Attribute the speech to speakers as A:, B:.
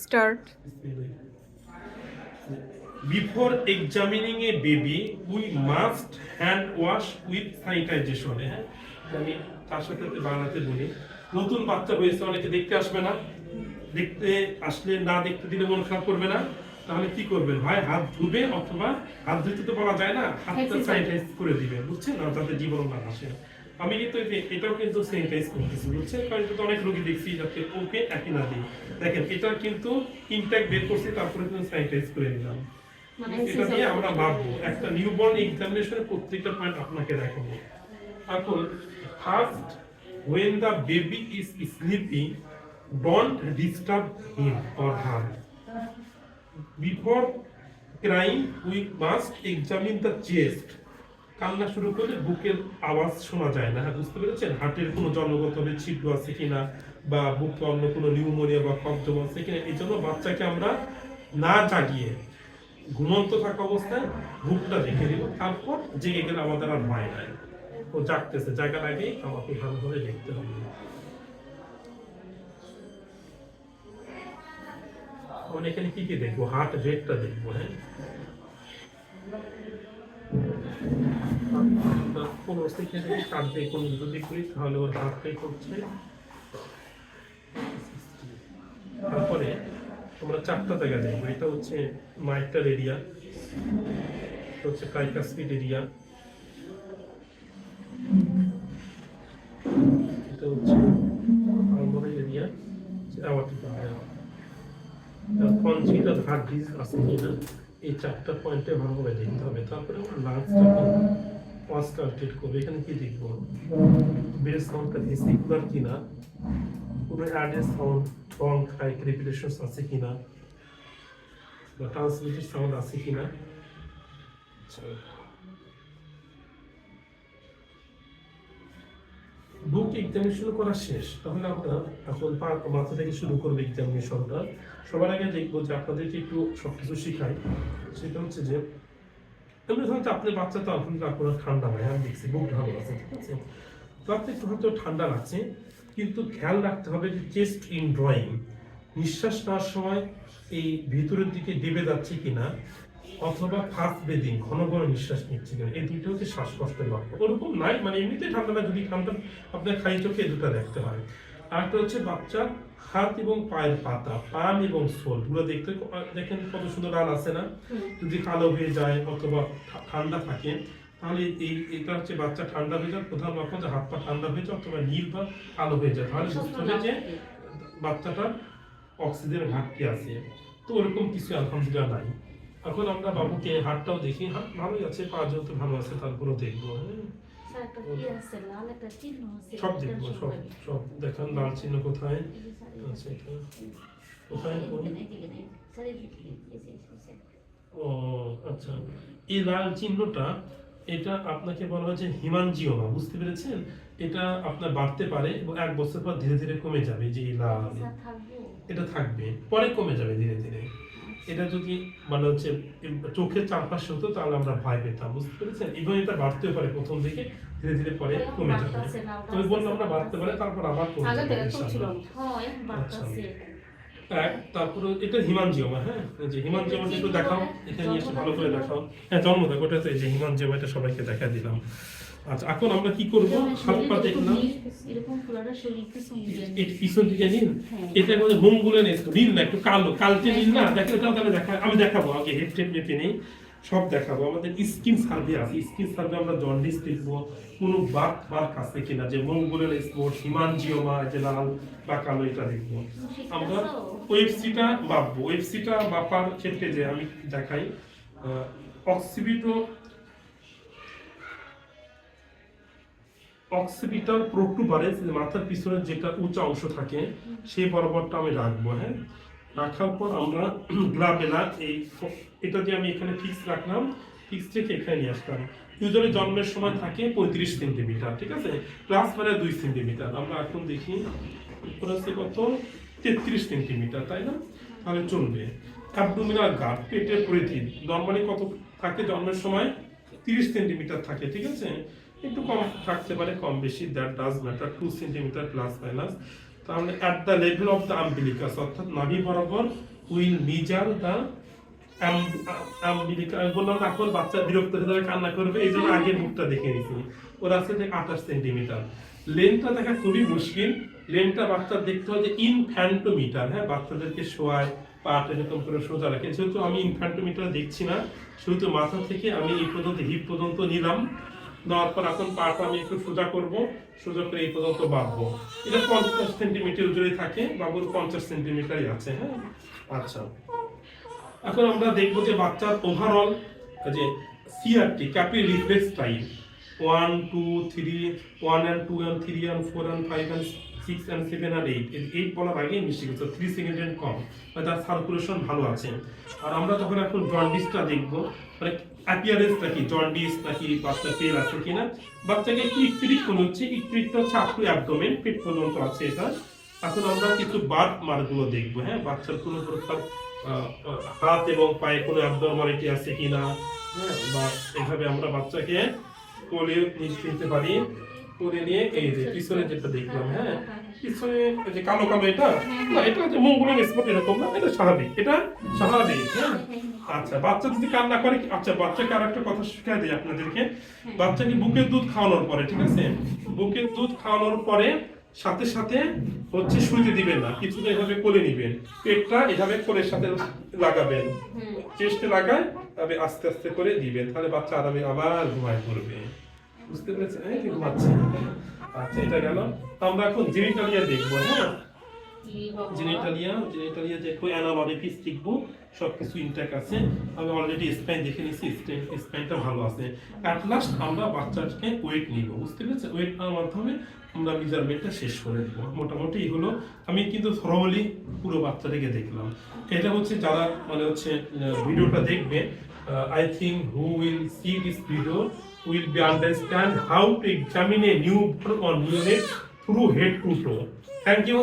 A: Start.
B: Before examining a baby, we must hand wash with sanitization. হ্যাঁ? আমি তার সাথে বাংলাতে বলি নতুন বাচ্চা হয়েছে অনেকে দেখতে আসবে না। দেখতে আসলে না দেখতে দিলে মন খারাপ করবে না। তাহলে কি করবেন? হয় হাত ধুবে অথবা হাত ধুতে তো বলা যায় না হাতটা স্যানিটাইজ করে দিবে বুঝছেন? না যাতে জীবন না আসে আমি কিন্তু এটাও কিন্তু স্যানিটাইজ করতেছি বুঝছেন? কারণ এটা তো অনেক রোগী দেখছি যাতে ওকে একই না দিই। দেখেন এটা কিন্তু ইনট্যাক্ট বের করছি তারপরে কিন্তু স্যানিটাইজ করে নিলাম।
C: মানে
B: এটা দিয়ে আমরা ভাববো একটা নিউবর্ন এক্সামিনেশনের প্রত্যেকটা পয়েন্ট আপনাকে দেখাবো। এখন first when the baby is sleeping don't disturb him or her. Before crying we must examine the chest. কান্না শুরু করলে বুকের আওয়াজ শোনা যায় না। হ্যাঁ, বুঝতে পেরেছেন? হার্টের কোনো জন্মগত ছিদ্র আছে কিনা বা বুকে অন্য কোনো নিউমোনিয়া বা কফ জমা আছে কিনা এই জন্য বাচ্চাকে আমরা না জাগিয়ে ঘুমন্ত থাকা অবস্থায় বুকটা রেখে দিব তারপর জেগে গেলে আমাদের আর ভয় নাই। ও জাগতেছে জাগার আগেই আমাকে ভালোভাবে দেখতে হবে। এখানে কি কি দেখব? হার্ট রেটটা দেখব হ্যাঁ? কোন থেকে যদি কাট দিয়ে কোন যদি করি, তাহলে ওর হাতটাই করছে তারপরে আমরা চারটা জায়গা দেখব। এটা হচ্ছে মাইটার এরিয়া এটা হচ্ছে ট্রাইকাসপিড এরিয়া এটা হচ্ছে hormonal area area congenital heart disease আছে কিনা, এই চারটা পয়েন্টে ভালোভাবে দেখতে হবে। তারপরে আমরা লাঞ্চটাকে কনস্টালটেড করব এখানে কি দেখব বেস সাউন্ডটা কিনা? কোনো সাউন্ড আছে কিনা? বা ট্রান্সমিটেড সাউন্ড আছে কিনা? আচ্ছা। বুক এক্সামিনেশন করা শেষ, তাহলে আমরা এখন মাথা থেকে শুরু করব এক্সামিনেশনটা সবার আগে দেখব যে আপনাদেরকে একটু সবকিছু শেখাই। সেটা হচ্ছে যে এমনি ধরুন যে আপনার বাচ্চা তো আলহামদুলিল্লাহ আপনার ঠান্ডা হয় আমি দেখছি বুক ভালো আছে, ঠিক আছে? তো আপনি একটু হয়তো ঠান্ডা লাগছে, কিন্তু খেয়াল রাখতে হবে যে চেস্ট ইন ড্রয়িং নিঃশ্বাস নেওয়ার সময় এই ভিতরের দিকে ডেবে যাচ্ছে কিনা, অথবা ফাস্ট ব্রিদিং ঘন ঘন নিঃশ্বাস নিচ্ছে কিনা, এই দুইটা হচ্ছে শ্বাসকষ্টের লক্ষণ। ওরকম নাই মানে এমনিতে ঠান্ডা না যদি ঠান্ডা আপনার খাই চোখে দুটো দেখতে হয়। আর একটা হচ্ছে বাচ্চার হাত এবং পায়ের পাতা পাম এবং সোল পুরো দেখতে দেখেন কত সুন্দর লাল আছে না? যদি কালো হয়ে যায় অথবা ঠান্ডা থাকে তাহলে এই এটা হচ্ছে বাচ্চা ঠান্ডা হয়ে যায় প্রধান লক্ষণ যে হাত পা ঠান্ডা হয়ে যায় অথবা নীল বা কালো হয়ে যায় তাহলে বুঝতে হবে যে বাচ্চাটার অক্সিজেন ঘাটতি আছে। তো ওরকম কিছু আলহামদুলিল্লাহ নাই। এখন আমরা বাবুকে হাতটাও দেখি। হাত ভালোই আছে পা যেহেতু ভালো আছে তারপরেও দেখব। হ্যাঁ।
C: একটা কি আছে? লাল একটা চিহ্ন আছে
B: সব দেখব সব সব দেখান লাল চিহ্ন কোথায়? আচ্ছা এটা কোথায় কোন?
C: যে, যে।
B: ও আচ্ছা। এই লাল চিহ্নটা এটা আপনাকে বলা হচ্ছে হিমানজিওমা বুঝতে পেরেছেন? এটা আপনার বাড়তে পারে এবং এক বছর পর ধীরে ধীরে কমে যাবে যে এই লাল। এটা থাকবে পরে কমে যাবে ধীরে ধীরে। এটা যদি মানে হচ্ছে চোখের চারপাশে হতো তাহলে আমরা ভয় পেতাম বুঝতে পেরেছেন? এবং এটা বাড়তেও পারে প্রথম দিকে ধীরে ধীরে পরে কমে যাবে। তবে বললাম না বাড়তে পারে তারপর আবার।
C: হ্যাঁ
B: এক তারপরে এটা হিমানজিওমা হ্যাঁ? যে হিমানজিওমাটা একটু দেখাও এখানে নিয়ে ভালো করে দেখাও। হ্যাঁ জন্ম দেখো ওটা তো এই যে হিমানজিওমাটা সবাইকে দেখা দিলাম। আচ্ছা এখন আমরা কি করব? হাত পা দেখলাম
C: এরকম ফুলাটা শরীর পিছন
B: এর পিছন দিকে নিন। এটা মধ্যে হোমগুলো নেই নীল না একটু কালো কালচে নীল না? দেখো এটাও তাহলে দেখা আমি দেখাবো আগে হেড টেপ মেপে নেই সব দেখাবো। আমাদের স্কিন সার্ভে আছে স্কিন সার্ভে আমরা জন্ডিস দেখব কোনো বাক মার্ক আছে কিনা যে মঙ্গলের স্পোর্ট হিমানজিওমা যে লাল বা কালো এটা দেখব। আমরা ওয়েবসিটা মাপবো ওয়েবসিটা মাপার ক্ষেত্রে যে আমি দেখাই অক্সিবিটো অক্সিপিটাল প্রোটুবারেন্স মাথার পিছনে যেটা উঁচা অংশ থাকে, সেই বরাবরটা আমি রাখব হ্যাঁ? রাখার পর আমরা গ্লাবেলা এই এটা যে আমি এখানে ফিক্স রাখলাম ফিক্স থেকে এখানে নিয়ে আসলাম। ইউজুয়ালি জন্মের সময় থাকে পঁয়ত্রিশ সেন্টিমিটার, ঠিক আছে? প্লাস মানে দুই সেন্টিমিটার। আমরা এখন দেখি আছে কত? তেত্রিশ সেন্টিমিটার, তাই না? তাহলে চলবে। অ্যাবডোমিনাল গার্ড পেটের পরিধি নর্মালি কত থাকে জন্মের সময়? তিরিশ সেন্টিমিটার থাকে, ঠিক আছে? একটু কম থাকতে পারে, কম বেশি that does matter two centimetre plus minus তাহলে at the level of the umbilicus অর্থাৎ নাভি বরাবর উইল মিজার দ্য আম্বিলিকা বললাম এখন বাচ্চা বিরক্ত হয়ে যাবে, কান্না করবে, এই জন্য আগে মুখটা দেখে নিছি ওর আছে আঠাশ সেন্টিমিটার লেনটা দেখা খুবই মুশকিল। লেনটা বাচ্চার দেখতে হয় যে ইনফ্যান্টোমিটার হ্যাঁ বাচ্চাদেরকে শোয়ায় পাটা এরকম করে সোজা রাখে। যেহেতু আমি ইনফ্যান্টোমিটার দেখছি না শুধু মাথা থেকে আমি এই পর্যন্ত হিপ পর্যন্ত নিলাম। দেওয়ার পর এখন পাটা আমি একটু সোজা করব, সোজা করে এই পর্যন্ত বাঁধবো। এটা পঞ্চাশ সেন্টিমিটার জুড়ে থাকে, বাবুর পঞ্চাশ সেন্টিমিটারই আছে হ্যাঁ? আচ্ছা। এখন আমরা দেখব যে বাচ্চার ওভারঅল যে CRT capillary reflex time one two three one and two and three and four and five and six and seven and eight eight বলার আগেই মিশে গেছে থ্রি সেকেন্ডের কম। মানে তার সার্কুলেশন ভালো আছে। আর আমরা যখন এখন জন্ডিসটা দেখব মানে অ্যাপিয়ারেন্সটা কি জন্ডিস নাকি বাচ্চা পেল আছে কিনা, বাচ্চাকে কি ইকট্রিক মনে হচ্ছে ইকট্রিকটা হচ্ছে আপটু অ্যাবডোমেন পেট পর্যন্ত আছে এটা। এখন আমরা কিছু বার্থ মার্কগুলো দেখব হ্যাঁ? বাচ্চার কোনো প্রকার হাত এবং পায়ে কোনো অ্যাবনর্মালিটি আছে কিনা হ্যাঁ? বা এভাবে আমরা বাচ্চাকে কোলে নিতে পারি। কোলে নিয়ে এই যে পিছনে যেটা দেখলাম হ্যাঁ পিছনে যে কালো কালো এটা না এটা যে মঙ্গলের স্পট এরকম না এটা স্বাভাবিক এটা স্বাভাবিক হ্যাঁ। আচ্ছা বাচ্চা যদি কান্না করে আচ্ছা বাচ্চাকে আর একটা কথা শিখাই দিই আপনাদেরকে। বাচ্চাকে বুকের দুধ খাওয়ানোর পরে ঠিক আছে? বুকের দুধ খাওয়ানোর পরে সাথে সাথে হচ্ছে শুইতে দিবেন না কিছুটা এভাবে করে নিবেন পেটটা এভাবে কোলের সাথে লাগাবেন। চেস্টে লাগায় তবে আস্তে আস্তে করে দিবেন তাহলে বাচ্চা আরামে আবার ঘুমায় পড়বে। বুঝতে পেরেছেন? এই যে ঘুমাচ্ছে আচ্ছা এটা গেল। আমরা এখন জেনিটালিয়া দেখব হ্যাঁ? জেনিটালিয়া জেনিটালিয়া দেখব অ্যানালরিপিস দেখব সবকিছু ইনট্যাক্ট আছে। আমি অলরেডি স্পাইন দেখে নিয়েছি স্পাইনটা ভালো আছে। অ্যাট লাস্ট আমরা বাচ্চাকে ওয়েট নিব, বুঝতে পেরেছি ওয়েট নেওয়ার মাধ্যমে আমরা মেজারমেন্টটা শেষ করে দেবো। মোটামুটি হলো আমি কিন্তু থরোলি পুরো বাচ্চাটাকে দেখলাম। এটা হচ্ছে যারা মানে হচ্ছে ভিডিওটা দেখবে I think who will see this video will be understand how to examine a new on new through head to toe thank you